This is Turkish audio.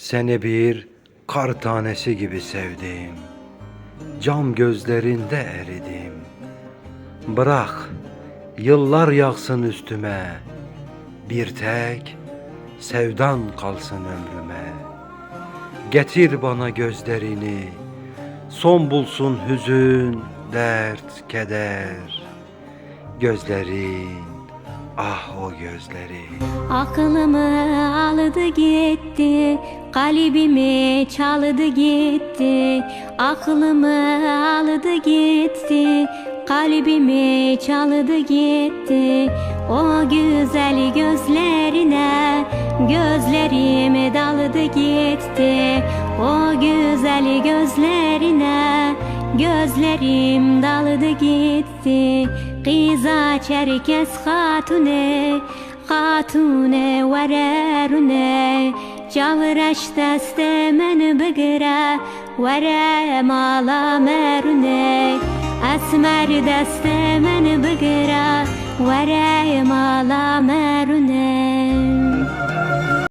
Seni bir kar tanesi gibi sevdim. Cam gözlerinde eridim. Bırak yıllar yağsın üstüme. Bir tek sevdan kalsın ömrüme. Getir bana gözlerini. Son bulsun hüzün, dert, keder. Gözlerin, ah o gözlerin. Aklımı aldı gitti Kalbimi çaldı gitti Aklımı aldı gitti. Kalbimi çaldı gitti O güzel gözlerine Gözlerim daldı gitti. O güzel gözlerine Gözlerim daldı gitti. Kıza çerkes hatune Hatune vererune Çavraş teste men bigire Vere mala merunek Esmer deste men bigire Vere